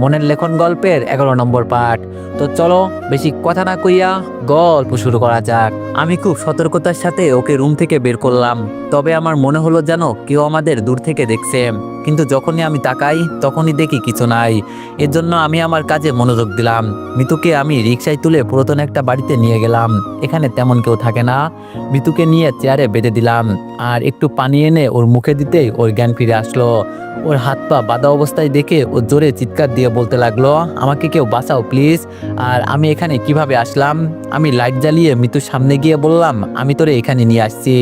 মনের লেখন গল্পের এগারো নম্বর পাঠ। তো চলো, বেশি কথা না কইয়া গল্প শুরু করা যাক। আমি খুব সতর্কতার সাথে ওকে রুম থেকে বের করলাম। তবে আমার মনে হলো যেন কেউ আমাদের দূর থেকে দেখছে। কিন্তু যখনই আমি তাকাই, তখনই দেখি কিছু নাই। এর জন্য আমি আমার কাজে মনোযোগ দিলাম। মিতুকে আমি রিক্সায় তুলে পুরাতন একটা বাড়িতে নিয়ে গেলাম। এখানে তেমন কেউ থাকে না। মিতুকে নিয়ে চেয়ারে বেঁধে দিলাম। আর একটু পানি এনে ওর মুখে দিতেই ওর জ্ঞান ফিরে আসলো। ওর হাত পা বাঁধা অবস্থায় দেখে ও জোরে চিৎকার দিয়ে বলতে লাগল, আমাকে কেউ বাঁচাও প্লিজ। আর আমি এখানে কীভাবে আসলাম? আমি লাইট জ্বালিয়ে মৃত্যুর সামনে গিয়ে বললাম, আমি তোরে এখানে নিয়ে আসছি।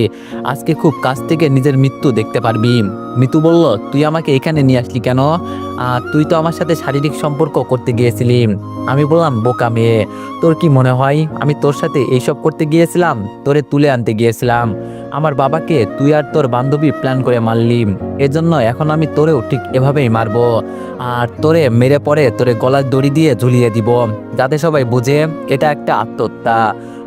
আজকে খুব কাছ থেকে নিজের মৃত্যু দেখতে পারবি। মৃত্যু বলল, তুই আমাকে এখানে নিয়ে আসলি কেন? আহ, তুই তো আমার সাথে শারীরিক সম্পর্ক করতে গিয়েছিলি। আমি বললাম বোকা মেয়ে তোর কি মনে হয়? আমি তোর সাথে এইসব করতে গিয়েছিলাম তোরে তুলে আনতে গিয়েছিলাম। আমার বাবাকে তুই আর তোর বান্ধবী প্ল্যান করে মারলি। এজন্য এখন আমি তোরেও ঠিক এভাবেই মারবো। আর তোরে মেরে পরে তোরে গলার দড়ি দিয়ে ঝুলিয়ে দিব যাতে সবাই বুঝে এটা একটা আত্মহত্যা।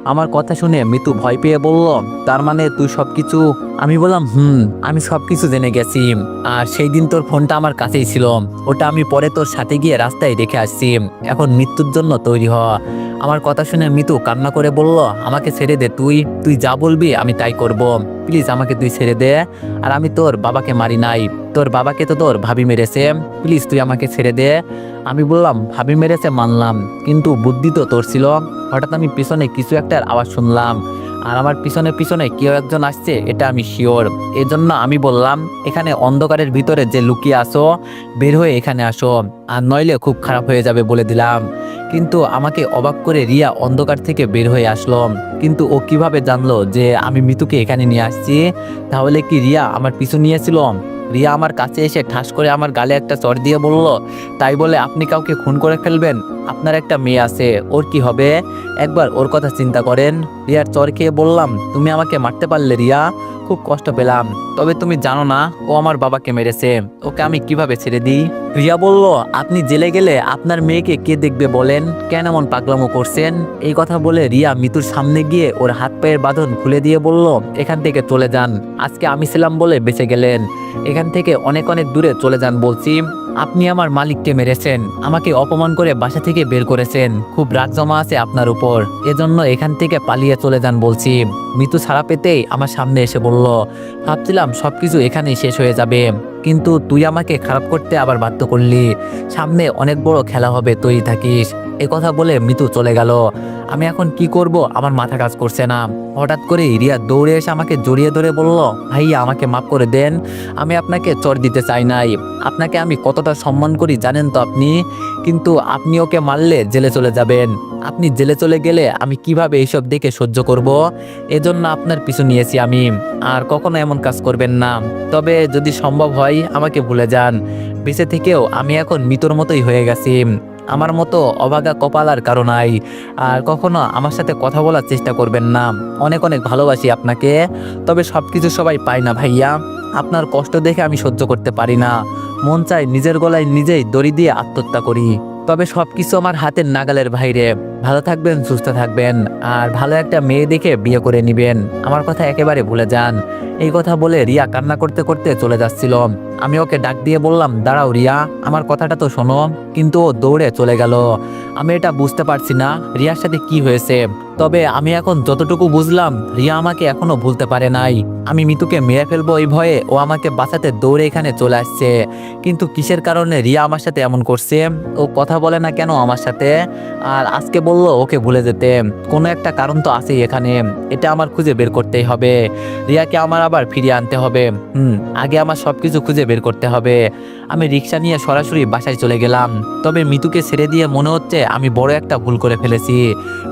আমার কথা শুনে মিতু ভয় পেয়ে বলল, তার মানে তুই সবকিছু আমি বললাম, হুম, আমি সবকিছু জেনে গেছি। আর সেই দিন তোর ফোনটা আমার কাছেই ছিল। ওটা আমি পরে তোর সাথে গিয়ে রাস্তায় রেখে আসছি। এখন মৃত্যুর জন্য তৈরি হ আমার কথা শুনে মিতু কান্না করে বলল, আমাকে ছেড়ে দে তুই তুই যা বলবি আমি তাই করব। প্লিজ আমাকে তুই ছেড়ে দে, আর আমি তোর বাবাকে মারি নাই। তোর বাবাকে তো তোর ভাবি মেরেছে। প্লিজ তুই আমাকে ছেড়ে দে। আমি বললাম, ভাবি মেরেছে মানলাম, কিন্তু বুদ্ধি তো তোর ছিল। হঠাৎ আমি পিছনে কিছু একটার আওয়াজ শুনলাম, আর আমার পিছনে পিছনে কেউ একজন আসছে, এটা আমি শিওর এই জন্য আমি বললাম, এখানে অন্ধকারের ভিতরে যে লুকিয়ে আসো বের হয়ে এখানে আসো, আর নইলে খুব খারাপ হয়ে যাবে বলে দিলাম। কিন্তু আমাকে অবাক করে রিয়া অন্ধকার থেকে বের হয়ে আসলো। কিন্তু ও কীভাবে জানলো যে আমি মিতুকে এখানে নিয়ে আসছি? তাহলে কি রিয়া আমার পিছু নিয়েছিল? রিয়া আমার কাছে এসে ঠাস করে আমার গালে একটা চর দিয়ে বলল, তাই বলে আপনি কাউকে খুন করে ফেলবেন? আপনার একটা মেয়ে আছে, ওর কি হবে? একবার ওর কথা চিন্তা করেন। রিয়ার চর খেয়ে বললাম, তুমি আমাকে মারতে পারলে রিয়া? খুব কষ্ট পেলাম। তবে তুমি জানো না, ও আমার বাবাকে মেরেছে। ওকে আমি কীভাবে ছেড়ে দিই? রিয়া বলল, আপনি জেলে গেলে আপনার মেয়েকে কে দেখবে বলেন? কেন এমন পাগলামো করছেন? এই কথা বলে রিয়া মিতুর সামনে গিয়ে ওর হাত পায়ের বাঁধন খুলে দিয়ে বলল, এখান থেকে চলে যান। আজকে আমি ছিলাম বলে বেঁচে গেলেন। এখান থেকে অনেক অনেক দূরে চলে যান বলছি। আপনি আমার মালিককে মেরেছেন, আমাকে অপমান করে বাসা থেকে বের করেছেন, খুব রাগ জমা আছে আপনার উপর। এজন্য এখান থেকে পালিয়ে চলে যান বলছি। মৃত্যু ছাড়া পেতেই আমার সামনে এসে বলল, ভাবছিলাম সবকিছু এখানেই শেষ হয়ে যাবে, কিন্তু তুই আমাকে খারাপ করতে আবার বাধ্য করলি। সামনে অনেক বড় খেলা হবে তুই থাকিস। এ কথা বলে মিতু চলে গেল। আমি এখন কি করব? আমার মাথা কাজ করছে না। হঠাৎ করে রিয়া দৌড়ে এসে আমাকে জড়িয়ে ধরে বলল, ভাইয়া, আমাকে মাফ করে দেন। আমি আপনাকে চর দিতে চাই নাই। আপনাকে আমি কতটা সম্মান করি জানেন তো আপনি? কিন্তু আপনি ওকে মারলে জেলে চলে যাবেন। আপনি জেলে চলে গেলে আমি কীভাবে এইসব দেখে সহ্য করব? এজন্য আপনার পিছু নিয়েছি আমি। আর কখনো এমন কাজ করবেন না। তবে যদি সম্ভব হয়, আমাকে ভুলে যান। বেঁচে থেকেও আমি এখন মৃতর মতোই হয়ে গেছি। আমার মতো অভাগা কপাল আর কারও নাই। আর কখনো আমার সাথে কথা বলার চেষ্টা করবেন না। অনেক অনেক ভালোবাসি আপনাকে। তবে সব কিছু সবাই পায় না ভাইয়া। আপনার কষ্ট দেখে আমি সহ্য করতে পারি না। মন চাই নিজের গলায় নিজেই দড়ি দিয়ে আত্মহত্যা করি। তবে সব কিছু আমার হাতের নাগালের বাইরে। ভালো থাকবেন, সুস্থ থাকবেন। আর ভালো একটা মেয়ে দেখে বিয়ে করে নিবেন। আমার কথা একেবারে ভুলে যান। এই কথা বলে রিয়া কান্না করতে করতে চলে যাচ্ছিল। আমি ওকে ডাক দিয়ে বললাম, দাঁড়াও রিয়া, আমার কথাটা তো শোনো। কিন্তু ও দৌড়ে চলে গেল। আমি এটা বুঝতে পারছি না, রিয়ার সাথে কি হয়েছে। তবে আমি এখন যতটুকু বুঝলাম, রিয়া আমাকে এখনও ভুলতে পারে নাই। আমি মিতুকে মেরে ফেলব এই ভয়ে ও আমাকে বাঁচাতে দৌড়ে এখানে চলে আসছে। কিন্তু কিসের কারণে রিয়া আমার সাথে এমন করছে? ও কথা বলে না কেন আমার সাথে? আর আজকে বলল ওকে ভুলে যেতে। কোনো একটা কারণ তো আছেই এখানে। এটা আমার খুঁজে বের করতেই হবে। রিয়াকে আমার আবার ফিরিয়ে আনতে হবে। হুম, আগে আমার সব কিছু খুঁজে বের করতে হবে। আমি রিক্সা নিয়ে সরাসরি বাসায় চলে গেলাম। তবে মিতুকে ছেড়ে দিয়ে মনে হচ্ছে আমি বড় একটা ভুল করে ফেলেছি।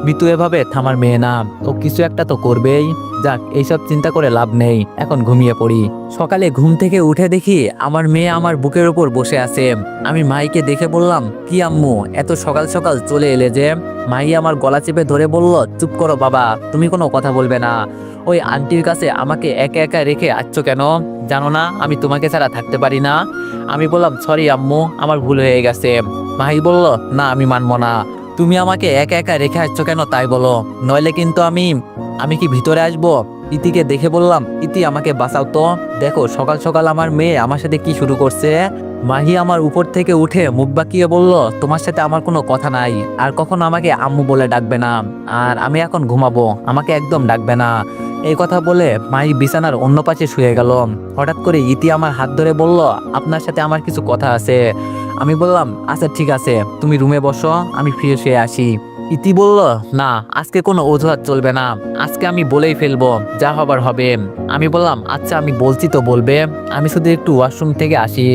মিতু এভাবে থামার মেয়ে না। ও কিছু একটা তো করবেই। যাক, এইসব চিন্তা করে লাভ নেই, এখন ঘুমিয়ে পড়ি। সকালে ঘুম থেকে উঠে দেখি আমার মেয়ে আমার বুকের ওপর বসে আছে। আমি মাইকে দেখে বললাম, কি আম্মু, এত সকাল সকাল চলে এলে যে? মাই আমার গলা চেপে ধরে বলল, চুপ করো বাবা, তুমি কোনো কথা বলবে না। ওই আন্টির কাছে আমাকে একা একা রেখে আসছ কেন? জানো না, আমি তোমাকে ছাড়া থাকতে পারি না। আমি বললাম, সরি আম্মু, আমার ভুল হয়ে গেছে। মাহি বলল, না, আমি মানবো না। তুমি আমাকে একা একা রেখে আসছো কেন তাই বলো? নইলে কিন্তু আমি আমি কি ভিতরে আসব? ইতিকে দেখে বললাম, ইতি আমাকে বাঁচাও তো। দেখো, সকাল সকাল আমার মেয়ে আমার সাথে কি শুরু করছে? মাহি আমার উপর থেকে উঠে মুখ বাঁকিয়ে বলল, তোমার সাথে আমার কোনো কথা নাই। আর কখনো আমাকে আম্মু বলে ডাকবে না। আর আমি এখন ঘুমাবো। আমাকে একদম ডাকবে না। এই কথা বলে মাহি বিছানার অন্য পাশে শুয়ে গেল। হঠাৎ করে ইতি আমার হাত ধরে বলল, আপনার সাথে আমার কিছু কথা আছে। আমি বললাম আচ্ছা ঠিক আছে, তুমি রুমে বসো, আমি ফিরে শুয়ে আসি। ইতি বলল, না, আজকে কোনো অজুহাত চলবে না, আজকে আমি বলেই ফেলব, যা হবার হবে। আমি বললাম আচ্ছা আমি বলছি তো বলবে, আমি শুধু একটু ওয়াশরুম থেকে আসি।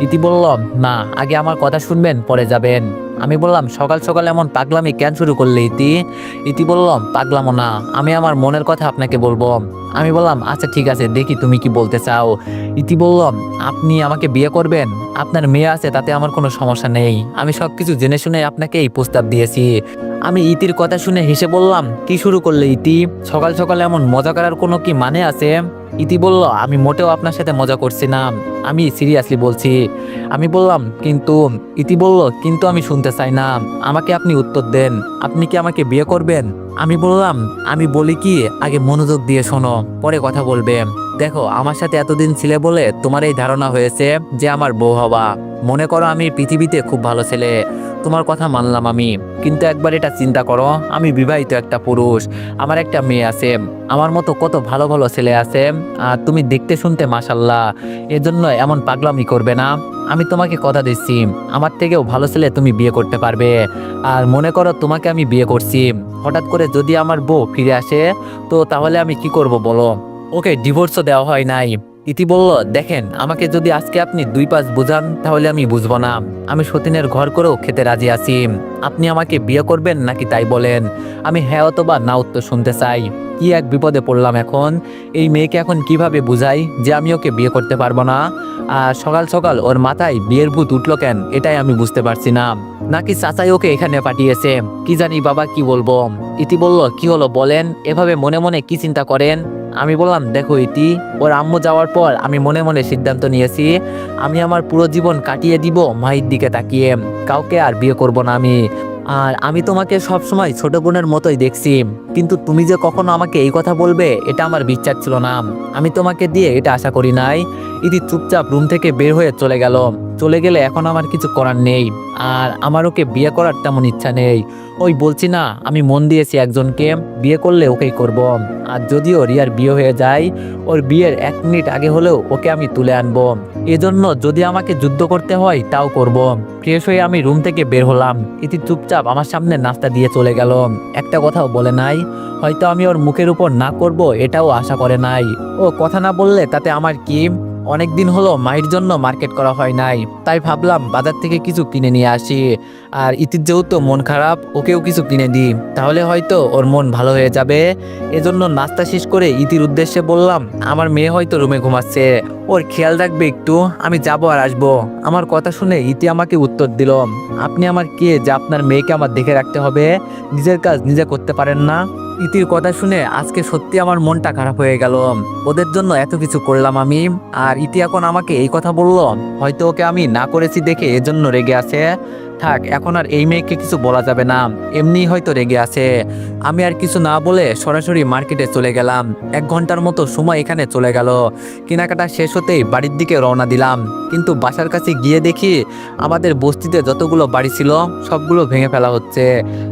ইতি বলল, না, আগে আমার কথা শুনবেন, পরে যাবেন। আমি বললাম, সকাল সকাল এমন পাগলামি কেন শুরু করলে ইতি? ইতি বললাম, পাগলামো না, আমি আমার মনের কথা আপনাকে বলব। আমি বললাম আচ্ছা ঠিক আছে, দেখি তুমি কি বলতে চাও। ইতি বললাম, আপনি আমাকে বিয়ে করবেন? আপনার মেয়ে আছে, তাতে আমার কোনো সমস্যা নেই। আমি সব কিছু জেনে শুনে আপনাকে এই প্রস্তাব দিয়েছি। আমি ইতির কথা শুনে হেসে বললাম, কি শুরু করলে ইতি? সকাল সকাল এমন মজা করার কোনো কি মানে আছে? ইতি বলল, আমি মোটেও আপনার সাথে মজা করছি না। আমি সিরিয়াসলি বলছি। আমি বললাম, কিন্তু ইতি বলল, কিন্তু আমি শুনতে চাই না। আমাকে আপনি উত্তর দেন। আপনি কি আমাকে বিয়ে করবেন? আমি বললাম, আমি বলি কি, আগে মনোযোগ দিয়ে শোনো, পরে কথা বলবে। দেখো, আমার সাথে এতদিন ছিলে বলে তোমার এই ধারণা হয়েছে যে আমার বউ হবা মনে করো আমি পৃথিবীতে খুব ভালো ছেলে। তোমার কথা মানলাম আমি। কিন্তু একবার এটা চিন্তা করো, আমি বিবাহিত একটা পুরুষ, আমার একটা মেয়ে আছে। আমার মতো কত ভালো ভালো ছেলে আছে, আর তুমি দেখতে শুনতে মাসাল্লাহ এজন্য এমন পাগলামি করবে না। আমি তোমাকে কথা দিচ্ছি, আমার থেকেও ভালো ছেলে তুমি বিয়ে করতে পারবে। আর মনে করো তোমাকে আমি বিয়ে করছি। হঠাৎ করে যদি আমার বউ ফিরে আসে, তো তাহলে আমি কি করব বলো? ওকে ডিভোর্সও দেওয়া হয় নাই। ইতি বলল, দেখেন, আমাকে যদি আজকে আপনি দুই পাঁচ বুঝান, তাহলে আমি বুঝব না। আমি সতীনের ঘর করেও খেতে রাজি আছি। আপনি আমাকে বিয়ে করবেন নাকি তাই বলেন? আমি হ্যাঁ অথবা না উত্তর শুনতে চাই। কি এক বিপদে পড়লাম এখন? এই মেয়েকে এখন কীভাবে বুঝাই যে আমি ওকে বিয়ে করতে পারব না? আর সকাল সকাল ওর মাথায় বিয়ের ভূত উঠল কেন? এটাই আমি বুঝতে পারছি না। নাকি চাচাই ওকে এখানে পাঠিয়েছে? কি জানি বাবা কি বলব? ইতি বলল, কি হলো বলেন? এভাবে মনে মনে কি চিন্তা করেন? আমি বললাম, দেখো ইতি, ওর আম্মু যাওয়ার পর আমি মনে মনে সিদ্ধান্ত নিয়েছি, আমি আমার পুরো জীবন কাটিয়ে দিব, মায়ের দিকে তাকিয়ে, কাউকে আর বিয়ে করব না আমি। আর আমি তোমাকে সব সময় ছোট বোনের মতোই দেখছি, কিন্তু তুমি যে কখনো আমাকে এই কথা বলবে, এটা আমার বিশ্বাস ছিল না। আমি তোমাকে দিয়ে এটা আশা করি নাই ইতি চুপচাপ রুম থেকে বের হয়ে চলে গেল। চলে গেলে এখন আমার কিছু করার নেই। আর আমার ওকে বিয়ে করার তেমন ইচ্ছা নেই। ওই বলছি না, আমি মন দিয়েছি একজনকে, বিয়ে করলে ওকেই করব। আর যদিও রিয়ার বিয়ে হয়ে যায়, ওর বিয়ের এক মিনিট আগে হলেও ওকে আমি তুলে আনব। এজন্য যদি আমাকে যুদ্ধ করতে হয়, তাও করব। ফ্রেশ হয়ে আমি রুম থেকে বের হলাম। ইতি চুপচাপ আমার সামনে নাস্তা দিয়ে চলে গেল। একটা কথাও বলে নাই। হয়তো আমি ওর মুখের উপর না করব, এটাও আশা করে নাই। ও কথা না বললে তাতে আমার কি অনেক দিন হলো মায়ের জন্য মার্কেট করা হয় নাই, তাই ভাবলাম বাজার থেকে কিছু কিনে নিয়ে আসি। আর ইতির যেহেতু মন খারাপ, ওকেও কিছু কিনে দিই। তাহলে হয়তো ওর মন ভালো হয়ে যাবে। এজন্য নাস্তা শেষ করে ইতির উদ্দেশ্যে বললাম, আমার মেয়ে হয়তো রুমে ঘুমাচ্ছে। ওর খেয়াল রাখবে একটু, আমি যাব আর আসব। আমার কথা শুনে ইতি আমাকে উত্তর দিল, আপনি আমার কে যে আপনার মেয়েকে আমার দেখে রাখতে হবে? নিজের কাজ নিজে করতে পারেন না। ইতির কথা শুনে আজকে সত্যি আমার মনটা খারাপ হয়ে গেল। ওদের জন্য এত কিছু করলাম আমি, আর ইতি এখন আমাকে এই কথা বলল, হয়তো ওকে আমি না করেছি দেখে এজন্য রেগে আছে। থাক, এখন আর এই মেয়েকে কিছু বলা যাবে না। এমনি হয়তো রেগে আছে। আমি আর কিছু না বলে সরাসরি মার্কেটে চলে গেলাম। এক ঘণ্টার মতো সময় এখানে চলে গেল। কেনাকাটা শেষ হতেই বাড়ির দিকে রওনা দিলাম। কিন্তু বাসার কাছে গিয়ে দেখি আমাদের বস্তিতে যতগুলো বাড়ি ছিল, সবগুলো ভেঙে ফেলা হচ্ছে।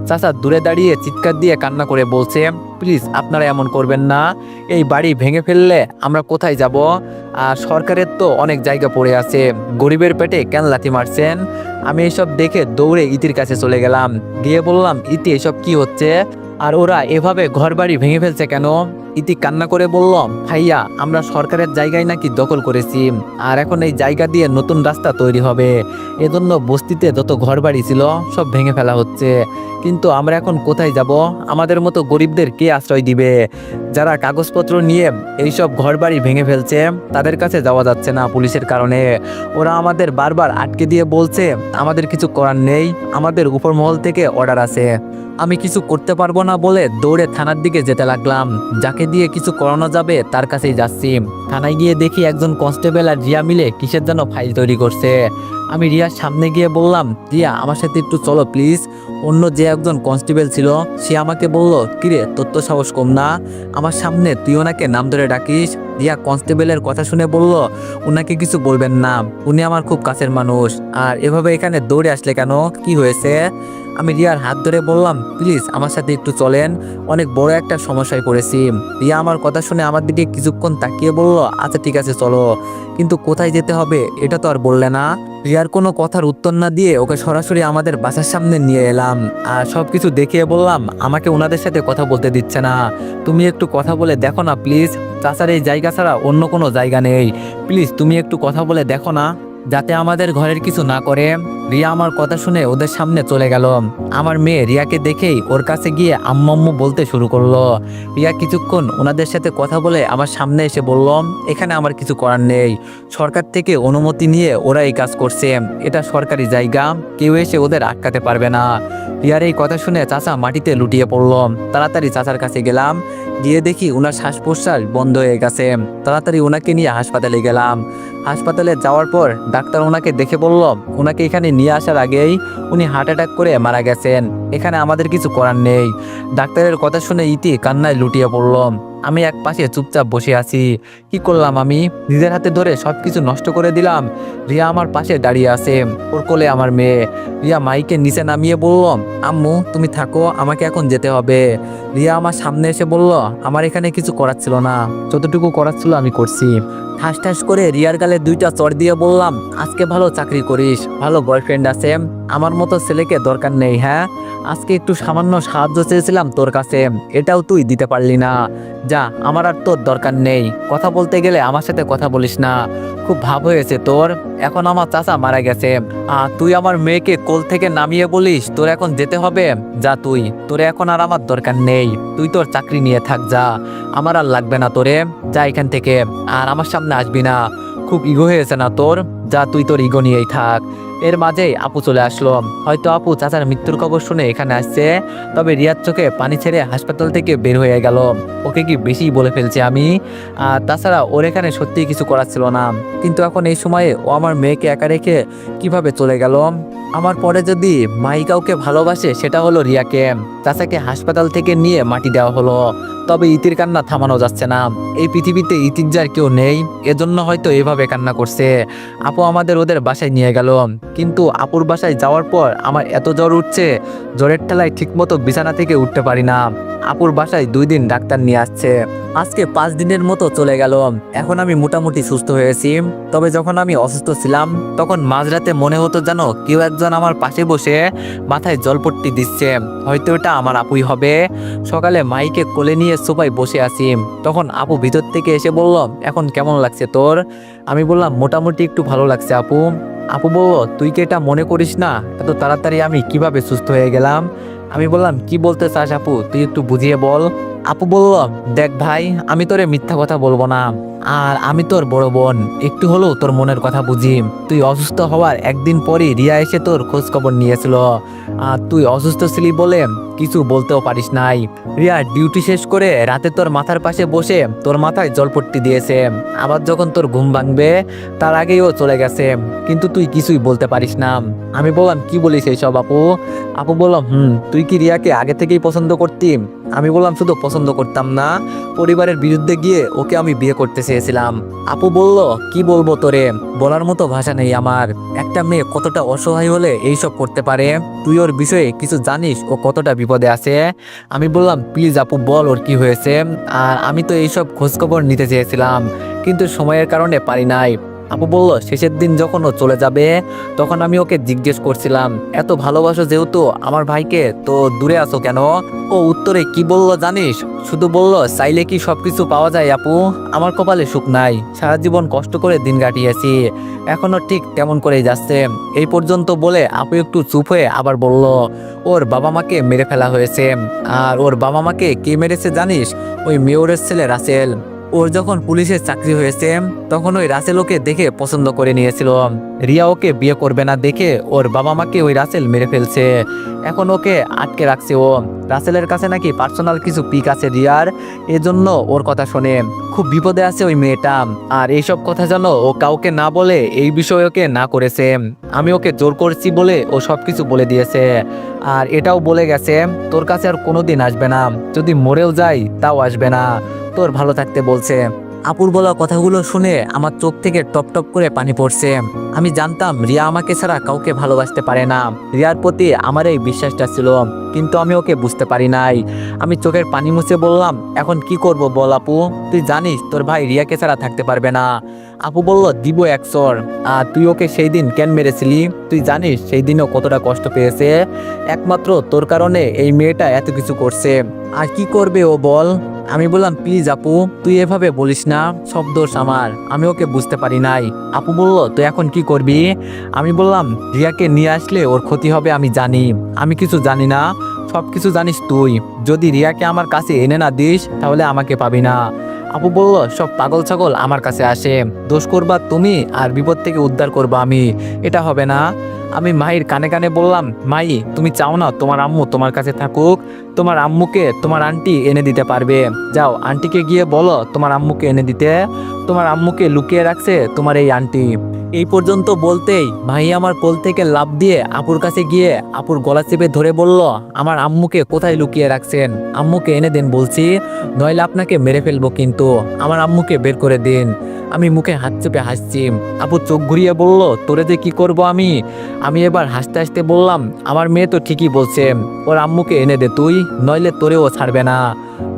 চাচা দূরে দাঁড়িয়ে চিৎকার দিয়ে কান্না করে বলছে প্লিজ আপনারা এমন করবেন না। এই বাড়ি ভেঙে ফেললে আমরা কোথায় যাব? আর সরকারের তো অনেক জায়গা পড়ে আছে। গরিবের পেটে কেন লাথি মারছেন? আমি এসব দেখে দৌড়ে ইতির কাছে চলে গেলাম। গিয়ে বললাম, ইতি, এসব কি হচ্ছে? আর ওরা এভাবে ঘর বাড়ি ভেঙে ফেলছে কেন? ইতি কান্না করে বলল ভাইয়া, আমরা সরকারের জায়গায় নাকি দখল করেছি আর এখন এই জায়গা দিয়ে নতুন রাস্তা তৈরি হবে। এজন্য বস্তিতে যত ঘর বাড়ি ছিল, সব ভেঙে ফেলা হচ্ছে। কিন্তু আমরা এখন কোথায় যাব? আমাদের মতো গরিবদের কে আশ্রয় দিবে? যারা কাগজপত্র নিয়ে এইসব ঘর বাড়ি ভেঙে ফেলছে, তাদের কাছে যাওয়া যাচ্ছে না পুলিশের কারণে। ওরা আমাদের বারবার আটকে দিয়ে বলছে, আমাদের কিছু করার নেই, আমাদের উপর মহল থেকে অর্ডার আছে। আমি কিছু করতে পারব না বলে দৌড়ে থানার দিকে যেতে লাগলাম। যাকে দিয়ে কিছু করানো যাবে, তার কাছেই যাচ্ছি। থানায় গিয়ে দেখি একজন কনস্টেবল আর রিয়া মিলে কিসের যেন ফাইল তৈরি করছে। আমি রিয়ার সামনে গিয়ে বললাম, রিয়া, আমার সাথে একটু চলো, প্লিজ। অন্য যে একজন কনস্টেবল ছিল, সে আমাকে বলল, কিরে, তোর তো সাহস কম না। আমার সামনে তুই ওনাকে নাম ধরে ডাকিস। রিয়া কনস্টেবলের কথা শুনে বলল, ওনাকে কিছু বলবেন না। উনি আমার খুব কাছের মানুষ। আর এভাবে এখানে দৌড়ে আসলে কেন? কি হয়েছে? আমি রিয়ার হাত ধরে বললাম, প্লিজ, আমার সাথে একটু চলেন। অনেক বড় একটা সমস্যায় পড়েছি। রিয়া আমার কথা শুনে আমার দিকে কিছুক্ষণ তাকিয়ে বলল আচ্ছা ঠিক আছে, চলো। কিন্তু কোথায় যেতে হবে, এটা তো আর বললে না। রিয়ার কোনো কথার উত্তর না দিয়ে ওকে সরাসরি আমাদের বাসার সামনে নিয়ে এলাম। আর সব কিছু দেখিয়ে বললাম, আমাকে ওনাদের সাথে কথা বলতে দিচ্ছে না। তুমি একটু কথা বলে দেখো না, প্লিজ। চাচার এই জায়গা ছাড়া অন্য কোনো জায়গা নেই। প্লিজ, তুমি একটু কথা বলে দেখো না। যাতে আমাদের ঘরের কিছু না করে। রিয়া আমার কথা শুনে ওদের সামনে চলে গেল। আমার মেয়ে রিয়াকে দেখেই ওর কাছে গিয়ে আম্মু আম্মু বলতে শুরু করল। রিয়া কিছুক্ষণ ওনাদের সাথে কথা বলে আমার সামনে এসে বলল, এখানে আমার কিছু করার নেই। সরকার থেকে অনুমতি নিয়ে ওরা এই কাজ করছে। এটা সরকারি জায়গা। কেউ এসে ওদের আটকাতে পারবে না। রিয়ার এই কথা শুনে চাচা মাটিতে লুটিয়ে পড়ল। তাড়াতাড়ি চাচার কাছে গেলাম। গিয়ে দেখি ওনার শ্বাস প্রশ্বাস বন্ধ হয়ে গেছে। তাড়াতাড়ি ওনাকে নিয়ে হাসপাতালে গেলাম। হাসপাতালে যাওয়ার পর ডাক্তার ওনাকে দেখে বলল ওনাকে এখানে নিয়ে আসার আগেই উনি হার্ট অ্যাটাক করে মারা গেছেন। এখানে আমাদের কিছু করার নেই। ডাক্তারের কথা শুনে ইতি কান্নায় লুটিয়ে পড়ল। আমি এক পাশে চুপচাপ বসে আছি। কি করলাম আমি? নিজের হাতে ধরে সব কিছু নষ্ট করে দিলাম। রিয়া আমার পাশে দাঁড়িয়ে আছে, ওর কোলে আমার মেয়ে। রিয়া মাইকে নিচে নামিয়ে বলল, আম্মু, তুমি থাকো, আমাকে এখন যেতে হবে। রিয়া আমার সামনে এসে বলল, আমার এখানে কিছু করার ছিল না। যতটুকু করার ছিল আমি করছি। ঠাস ঠাস করে রিয়ার গালে দুইটা চর দিয়ে বললাম, আজকে ভালো চাকরি করিস, ভালো বয়ফ্রেন্ড আছে। আমার মতো ছেলেকে দরকার নেই হ্যাঁ? আজকে একটু সামান্য সাহায্য চেয়েছিলাম তোর কাছে। এটাও তুই দিতে পারলি না। যা আমার আর তোর দরকার নেই। কথা বলতে গেলে আমার সাথে কথা বলিস না। খুব ভাব হয়েছে তোর। এখন আমার চাচা মারা গেছে। আহ, তুই আমার মেয়েকে কোল থেকে নামিয়ে বলিস তোর এখন যেতে হবে? যা তুই। তোর এখন আর আমার দরকার নেই। তুই তোর চাকরি নিয়ে থাক যা। আমার আর লাগবে না তোরে। যা এখান থেকে। আর আমার সামনে আসবি না। খুব ইগো হয়েছে না তোর। যা তুই তোর ইগো নিয়েই থাক। এর মাঝেই আপু চলে আসলো। হয়তো আপু চাচার মৃত্যুর খবর শুনে এখানে আসছে, তবে রিয়ার চোখে পানি ছেড়ে হাসপাতাল থেকে বের হয়ে গেল। ওকে কি বেশি বলে ফেলছি আমি? আর তাছাড়া ওর এখানে সত্যি কিছু করার ছিল না। কিন্তু এখন এই সময়ে ও আমার মেয়েকে একা রেখে কীভাবে চলে গেল? আমার পরে যদি মাই কাউকে ভালোবাসে, সেটা হলো রিয়াকে। চাচাকে হাসপাতাল থেকে নিয়ে মাটি দেওয়া হলো। তবে ইতির কান্না থামানো যাচ্ছে না। এই পৃথিবীতে ইতির যার কেউ নেই। এজন্য হয়তো এভাবে কান্না করছে। আপু আমাদের ওদের বাসায় নিয়ে গেল। কিন্তু আপুর বাসায় যাওয়ার পর আমার এত জ্বর উঠছে, জ্বরের ঠেলায় ঠিকমতো বিছানা থেকে উঠতে পারি না। আপুর বাসায় দুই দিন ডাক্তার নিয়ে আসছে। আজকে পাঁচ দিনের মতো চলে গেল। এখন আমি মোটামুটি সুস্থ হয়েছি। তবে যখন আমি অসুস্থ ছিলাম, তখন মাঝরাতে মনে হতো যেন কেউ একজন আমার পাশে বসে মাথায় জলপট্টি দিচ্ছে। হয়তো এটা আমার আপুই হবে। সকালে মাইকে কোলে নিয়ে সোফায় বসে আছি। তখন আপু ভিতর থেকে এসে বলল, এখন কেমন লাগছে তোর? আমি বললাম, মোটামুটি একটু ভালো লাগছে, আপু। আপু বলল তুই কি এটা মনে করিস না? এত তাড়াতাড়ি আমি কীভাবে সুস্থ হয়ে গেলাম? আমি বললাম, কি বলতে চাস, আপু? তুই একটু বুঝিয়ে বল। আপু বলল দেখ ভাই, আমি তোরে মিথ্যা কথা বলব না। আর আমি তোর বড় বোন। একটু হলেও তোর মনের কথা বুঝি। তুই অসুস্থ হওয়ার একদিন পরই রিয়া এসে তোর খোঁজ খবর নিয়েছিল। আর তুই অসুস্থ ছিলি বলে কিছু বলতেও পারিস নাই। রিয়া ডিউটি শেষ করে রাতে তোর মাথার পাশে বসে তোর মাথায় জলপট্টি দিয়েছে। আবার যখন তোর ঘুম ভাঙবে, তার আগেই ও চলে গেছে। কিন্তু তুই কিছুই বলতে পারিস না। আমি বললাম, কি বলিস এইসব আপু? আপু বললাম হুম, তুই কি রিয়াকে আগে থেকেই পছন্দ করতি? আমি বললাম, শুধু পছন্দ করতাম না, পরিবারের বিরুদ্ধে গিয়ে ওকে আমি বিয়ে করতে চেয়েছিলাম। আপু বলল, কি বলব তোরে? বলার মতো ভাষা নেই আমার। একটা মেয়ে কতটা অসহায় হলে এইসব করতে পারে? তুই ওর বিষয়ে কিছু জানিস? ও কতটা বিপদে আছে? আমি বললাম, প্লিজ আপু, বল ওর কি হয়েছে? আর আমি তো এইসব খোঁজখবর নিতে চেয়েছিলাম, কিন্তু সময়ের কারণে পারি নাই। আপু বলল, শেষের দিন যখন ও চলে যাবে, তখন আমি ওকে জিজ্ঞেস করছিলাম, এত ভালোবাসো যেহেতু আমার ভাইকে, তো দূরে আছো কেন? ও উত্তরে, কি বলল জানিস? শুধু বলল, চাইলে কি সবকিছু পাওয়া যায় আপু? আমার কপালে সুখ নাই। সারা জীবন কষ্ট করে দিন কাটিয়েছি। এখনও ঠিক তেমন করেই যাচ্ছে। এই পর্যন্ত বলে আপু একটু চুপ হয়ে আবার বলল, ওর বাবা মাকে মেরে ফেলা হয়েছে। আর ওর বাবা মাকে কে মেরেছে জানিস? ওই মেয়রের ছেলে রাসেল। ওর যখন পুলিশের চাকরি হয়েছে, তখন ওই রাসেল ওকে দেখে পছন্দ করে নিয়েছিল। রিয়া ওকে বিয়ে করবে না দেখে ওর বাবা মাকে ওই রাসেল মেরে ফেলছে। এখন ওকে আটকে রাখছে ও। রাসেলের কাছে নাকি পার্সোনাল কিছু পিক আছে রিয়ার, এজন্য ওর কথা শোনে। খুব বিপদে আছে ওই মেয়েটা। আর এইসব কথা যেন ও কাউকে না বলে এই বিষয়ে ওকে না করেছে। আমি ওকে জোর করছি বলে ও সব কিছু বলে দিয়েছে। আর এটাও বলে গেছে, তোর কাছে আর কোনোদিন আসবে না। যদি মরেও যাই, তাও আসবে না। তোর ভালো থাকতে বলছে। আপুর বলা কথাগুলো শুনে আমার চোখ থেকে টপ টপ করে পানি পড়ছে। আমি জানতাম রিয়া আমাকে ছাড়া কাউকে ভালোবাসতে পারে না। রিয়ার প্রতি আমার এই বিশ্বাসটা ছিল, কিন্তু আমি ওকে বুঝতে পারি নাই। আমি চোখের পানি মুছে বললাম, এখন কি করব বল আপু? তুই জানিস তোর ভাই রিয়াকে ছাড়া থাকতে পারবে না। আপু বলল, দিব একশোর আর তুই ওকে সেই দিন কেন মেরেছিলি? তুই জানিস সেই দিনও কতটা কষ্ট পেয়েছে। একমাত্র তোর কারণে এই মেয়েটা এত কিছু করছে। আর কি করবে ও বল? আমি বললাম, প্লিজ আপু, তুই এভাবে বলিস না। সব দোষ আমার। আমি ওকে বুঝতে পারি নাই। আপু বলল তুই এখন কি করবি? আমি বললাম, রিয়াকে নিয়ে আসলে ওর ক্ষতি হবে আমি জানি। আমি কিছু জানি না। সব কিছু জানিস তুই। যদি রিয়াকে আমার কাছে এনে না দিস, তাহলে আমাকে পাবি না। আপু বলল, সব পাগল ছাগল আমার কাছে আসে। দোষ করবা তুমি আর বিপদ থেকে উদ্ধার করবা আমি। এটা হবে না। আমি মাহির কানে কানে বললাম মাই তুমি চাও না তোমার আম্মু তোমার কাছে থাকুক। তোমার আম্মুকে তোমার আন্টি এনে দিতে পারবে। যাও, আন্টিকে গিয়ে বলো তোমার আম্মুকে এনে দিতে। তোমার আম্মুকে লুকিয়ে রাখছে তোমার এই আন্টি। এই পর্যন্ত বলতেই ভাই আমার কোল থেকে লাভ দিয়ে আপুর কাছে গিয়ে আপুর গলা চেপে ধরে বলল, আমার আম্মুকে কোথায় লুকিয়ে রাখছেন? আম্মুকে এনে দেন বলছি, নইলে আপনাকে মেরে ফেলব কিন্তু। আমার আম্মুকে বের করে দিন। আমি মুখে হাত চেপে হাসছি। আপু চোখ ঘুরিয়ে বলল, তোরে যে কি করব আমি? আমি এবার হাসতে হাসতে বললাম, আমার মেয়ে তো ঠিকই বলছে। ওর আম্মুকে এনে দে তুই, নইলে তোরেও ছাড়বে না।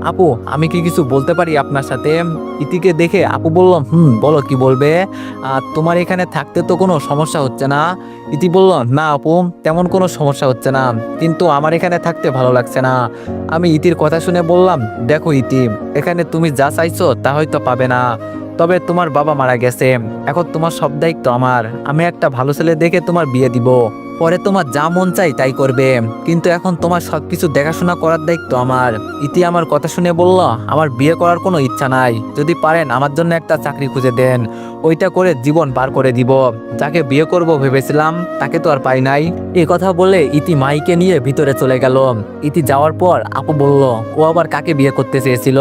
আপু, আমি কি কিছু বলতে পারি আপনার সাথে? ইতিকে দেখে আপু বললাম, হুম, বলো কি বলবে? আর তোমার এখানে থাকতে তো কোনো সমস্যা হচ্ছে না? ইতি বলল, না আপু, তেমন কোনো সমস্যা হচ্ছে না। কিন্তু আমার এখানে থাকতে ভালো লাগছে না। আমি ইতির কথা শুনে বললাম, দেখো ইতি, এখানে তুমি যা চাইছো তা হয়তো পাবে না। তবে তোমার বাবা মারা গেছে। এখন তোমার সব দায়িত্ব আমার। আমি একটা ভালো ছেলে দেখে তোমার বিয়ে দিব। পরে তোমার যা মন চাই তাই করবে। কিন্তু এখন তোমার সব কিছু দেখাশোনা করার দায়িত্ব আমার। ইতি আমার কথা শুনে বলল, আমার বিয়ে করার কোনো ইচ্ছা নাই। যদি পারেন আমার জন্য একটা চাকরি খুঁজে দেন। ওইটা করে জীবন পার করে দিব। যাকে বিয়ে করব ভেবেছিলাম, তাকে তো আর পাই নাই। এই কথা বলে ইতি মাইকে নিয়ে ভিতরে চলে গেল। ইতি যাওয়ার পর আপু বলল, ও আবার কাকে বিয়ে করতে চেয়েছিল?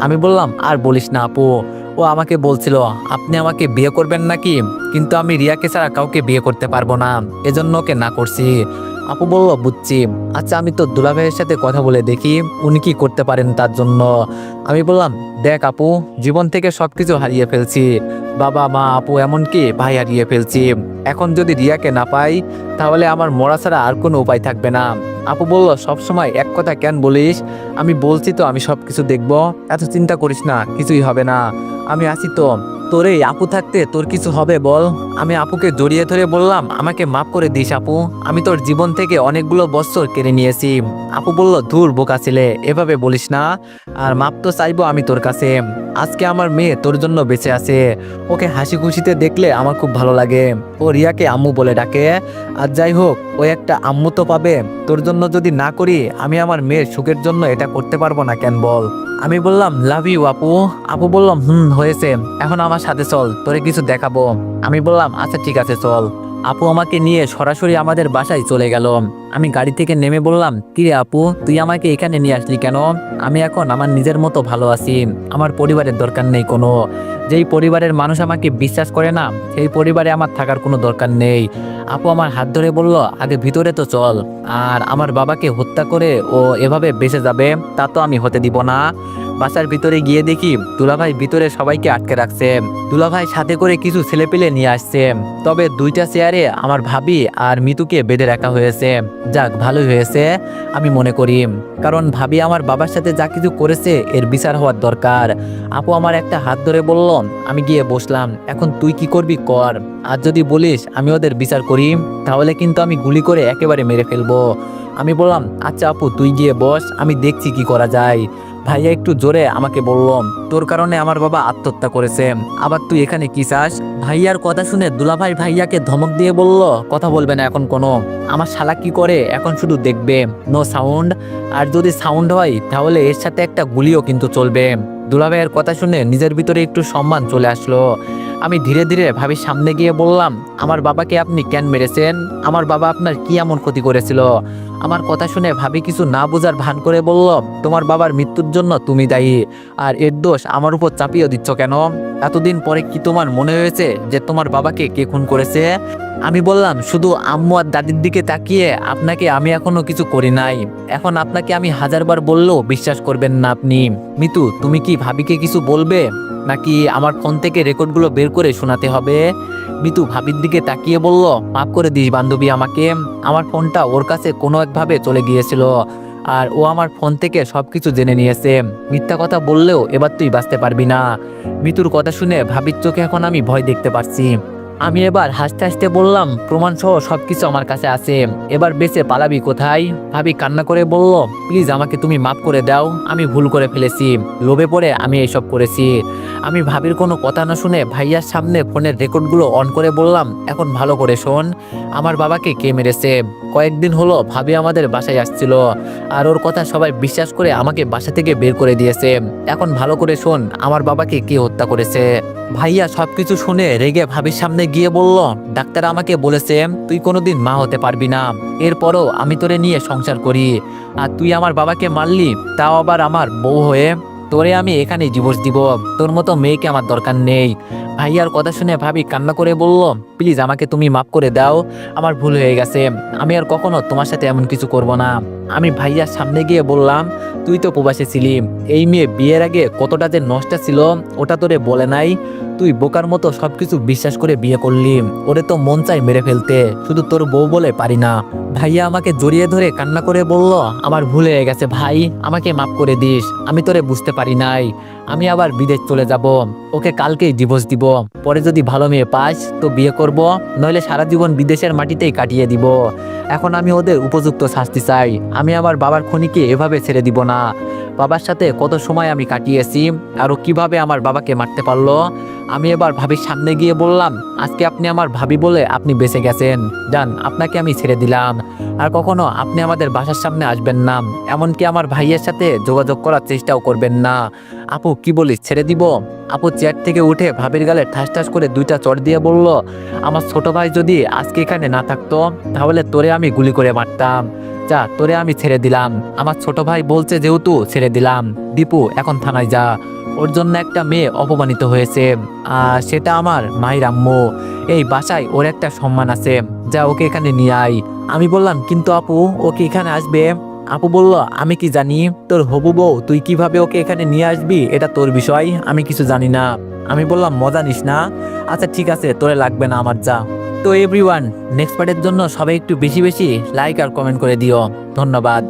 আমি বললাম, আর বলিস না আপু। ও আমাকে বলছিল, আপনি আমাকে বিয়ে করবেন নাকি? কিন্তু আমি রিয়াকে ছাড়া কাউকে বিয়ে করতে পারব না। এজন্য ওকে না করছি। আপু বলল, বুঝছি। আচ্ছা আমি তো দুলাভাইয়ের সাথে কথা বলে দেখি, উনি কি করতে পারেন তার জন্য? আমি বললাম, দেখ আপু, জীবন থেকে সব কিছু হারিয়ে ফেলছি। বাবা, মা, আপু, এমনকি ভাই হারিয়ে ফেলছি। এখন যদি রিয়াকে না পাই, তাহলে আমার মরা ছাড়া আর কোনো উপায় থাকবে না। আপু বলল, সবসময় এক কথা কেন বলিস? আমি বলছি তো আমি সব কিছু দেখব। এত চিন্তা করিস না, কিছুই হবে না। আমি আছি তো। তোর এই আপু থাকতে তোর কিছু হবে বল। আমি আপুকে জড়িয়ে ধরে বললাম, আমাকে মাফ করে দিস আপু। আমি তোর জীবন থেকে অনেকগুলো বছর কেড়ে নিয়েছি। আপু বলল, ধুর, বোকা ছেলে, এভাবে বলিস না। আর মাপ তো চাইব আমি তোর কাছে। আজকে আমার মেয়ে তোর জন্য বেঁচে আছে। ওকে হাসি খুশিতে দেখলে আমার খুব ভালো লাগে। ও রিয়াকে আম্মু বলে ডাকে। আর যাই হোক, ও একটা আম্মু তো পাবে। তোর জন্য যদি না করি, আমি আমার মেয়ের সুখের জন্য এটা করতে পারব না কেন বল? আমি বললাম লাভ ইউ আপু। আপু বললাম হুম, হয়েছে। এখন আমার সাথে চল, তোরে কিছু দেখাবো। আমি বললাম আচ্ছা ঠিক আছে, চল। আপু আমাকে নিয়ে সরাসরি আমাদের বাসায় চলে গেল। আমি গাড়ি থেকে নেমে বললাম, কিরে আপু, তুই আমাকে এখানে নিয়ে আসলি কেন? আমি এখন আমার নিজের মতো ভালো আছি। আমার পরিবারের দরকার নেই কোনো। যেই পরিবারের মানুষ আমাকে বিশ্বাস করে না, সেই পরিবারে আমার থাকার কোনো দরকার নেই। আপু আমার হাত ধরে বলল, আগে ভিতরে তো চল। আর আমার বাবাকে হত্যা করে ও এভাবে বেঁচে যাবে, তা তো আমি হতে দিব না। বাসার ভিতরে গিয়ে দেখি দুলাভাই ভিতরে সবাইকে আটকে রাখছে। দুলাভাই সাথে করে কিছু ছেলেপেলে নিয়ে আসছে। তবে দুইটা চেয়ারে আমার ভাবি আর মিতুকে বেঁধে রাখা হয়েছে। যাক, ভালোই হয়েছে, আমি মনে করি। কারণ ভাবি আমার বাবার সাথে যা কিছু করেছে এর বিচার হওয়ার দরকার। আপু আমার একটা হাত ধরে বলল, আমি গিয়ে বসলাম, এখন তুই কি করবি কর। আর যদি বলিস, আমি ওদের বিচার করি, তাহলে কিন্তু আমি গুলি করে একেবারে মেরে ফেলব। আমি বললাম আচ্ছা আপু, তুই গিয়ে বস, আমি দেখছি কি করা যায়। ভাইয়া একটু জোরে আমাকে বলল, তোর কারণে আমার বাবা আত্মহত্যা করেছে। আবার তুই এখানে কি চাস? ভাইয়ার কথা শুনে দুলাভাই ভাইয়াকে ধমক দিয়ে বলল, কথা বলবে না এখন কোনো। আমার শালা কি করে? এখন শুধু দেখবে। নো সাউন্ড আর যদি সাউন্ড হয়, তাহলে এর সাথে একটা গুলিও কিন্তু চলবে। দুলাভাইয়ের কথা শুনে নিজের ভিতরে একটু সম্মান চলে আসলো। আমি ধীরে ধীরে ভাবির সামনে গিয়ে বললাম, আমার বাবাকে আপনি কেন মেরেছেন? আমার বাবা আপনার কি এমন ক্ষতি করেছিল? আমার কথা শুনে ভাবি কিছু না বোঝার ভান করে বলল তোমার বাবার মৃত্যুর জন্য তুমি দায়ী, আর এর দোষ আমার উপর চাপিয়ে দিচ্ছ কেন? এতদিন পরে কি তোমার মনে হয়েছে যে তোমার বাবাকে কে খুন করেছে? আমি বললাম, শুধু আম্মু আর দাদির দিকে তাকিয়ে আপনাকে আমি এখনও কিছু করি নাই। এখন আপনাকে আমি হাজারবার বললেও বিশ্বাস করবেন না আপনি। মিতু, তুমি কি ভাবিকে কিছু বলবে? নাকি আমার ফোন থেকে রেকর্ডগুলো বের করে শোনাতে হবে? মিতু ভাবির দিকে তাকিয়ে বলল, মাফ করে দিস বান্ধবী আমাকে। আমার ফোনটা ওর কাছে কোনো একভাবে চলে গিয়েছিল আর ও আমার ফোন থেকে সব কিছু জেনে নিয়েছে। মিথ্যা কথা বললেও এবার তুই বাঁচতে পারবি না। মিতুর কথা শুনে ভাবির চোখে এখন আমি ভয় দেখতে পারছি। আমি এবার হাসতে হাসতে বললাম প্রমাণ সহ সবকিছু আমার কাছে আছে। এবার বেঁচে পালাবি কোথায়? ভাবি কান্না করে বলল, প্লিজ আমাকে তুমি মাফ করে দাও, আমি ভুল করে ফেলেছি। লোভে পড়ে আমি এসব করেছি। আমি ভাবির কোনো কথা না শুনে ভাইয়ার সামনে ফোনের রেকর্ডগুলো অন করে বললাম, এখন ভালো করে শোন, আমার বাবাকে কে মেরেছে? কয়েকদিন হলো ভাবি আমাদের বাসায় আসছিল, আর ওর কথা সবাই বিশ্বাস করে আমাকে বাসা থেকে বের করে দিয়েছে। এখন ভালো করে শোন, আমার বাবাকে কে হত্যা করেছে? ভাইয়া সবকিছু শুনে রেগে ভাবির সামনে গিয়ে বলল, ডাক্তার আমাকে বলেছে, তুই কোনোদিন মা হতে পারবি না। এরপরও আমি তোরে নিয়ে সংসার করি। আর তুই আমার বাবাকে মারলি, তাও আবার আমার বউ হয়ে তোরে আমি এখানে জীবস দিব। তোর মতো মেয়েকে আমার দরকার নেই। ভাইয়ার কথা শুনে ভাবি কান্না করে বলল প্লিজ আমাকে তুমি মাফ করে দাও, আমার ভুল হয়ে গেছে। আমি আর কখনো তোমার সাথে এমন কিছু করব না। আমি ভাইয়ার সামনে গিয়ে বললাম, তুই তো প্রবাসে ছিলি, এই মেয়ে বিয়ের আগে কতটা যে নষ্ট ছিল, ওটা তোরে বলে নাই। তুই বোকার মতো সবকিছু বিশ্বাস করে বিয়ে করলি, ওরে তো মন চাই মেরে ফেলতে, শুধু তোর বউ বলে পারি না। ভাইয়া আমাকে জড়িয়ে ধরে কান্না করে বলল, আমার ভুল হয়ে গেছে ভাই, আমাকে মাফ করে দিস, আমি তোরে বুঝতে পারি নাই। আমি আবার বিদেশ চলে যাব। ওকে কালকেই ডিভোর্স দিব। পরে যদি ভালো মেয়ে পাস, তো বিয়ে করব। নইলে সারা জীবন বিদেশের মাটিতেই কাটিয়ে দিব। এখন আমি ওদের উপযুক্ত শাস্তি চাই। আমি আমার বাবার খনিকে এভাবে ছেড়ে দিব না। বাবার সাথে কত সময় আমি কাটিয়েছি, আর কীভাবে আমার বাবাকে মারতে পারল? আমি এবার ভাবির সামনে গিয়ে বললাম, আজকে আপনি আমার ভাবি বলে আপনি বেঁচে গেছেন। যান আপনাকে আমি ছেড়ে দিলাম। আর কখনো আপনি আমাদের বাসার সামনে আসবেন না। এমনকি আমার ভাইয়ের সাথে যোগাযোগ করার চেষ্টাও করবেন না। আপু, কি বলিস? ছেড়ে দিব? আপু চেয়ার থেকে উঠে ভাবির গালে ঠাস ঠাস করে দুইটা চড় দিয়ে বলল, আমার ছোট ভাই যদি আজকে এখানে না থাকতো, তাহলে তোরে আমি গুলি করে মারতাম। যা, তোরে আমি ছেড়ে দিলাম। আমার ছোট ভাই বলছে যেহেতু ছেড়ে দিলাম। দীপু, এখন থানায় যা। ওর জন্য একটা মেয়ে অপমানিত হয়েছে। আর সেটা আমার মায়ের আম্মু। এই বাসায় ওর একটা সম্মান আছে। যা ওকে এখানে নিয়ে আয়। আমি বললাম, কিন্তু আপু ওকে এখানে আসবে? আপু বলল, আমি কি জানি। তোর হবু বউ, তুই কীভাবে ওকে এখানে নিয়ে আসবি? এটা তোর বিষয়। আমি কিছু জানি না। আমি বললাম, মজা নিস না? আচ্ছা ঠিক আছে, তোরে লাগবে না আমার যা। তো এভরিওয়ান নেক্সট পার্টের জন্য সবাই একটু বেশি বেশি লাইক আর কমেন্ট করে দিও। ধন্যবাদ।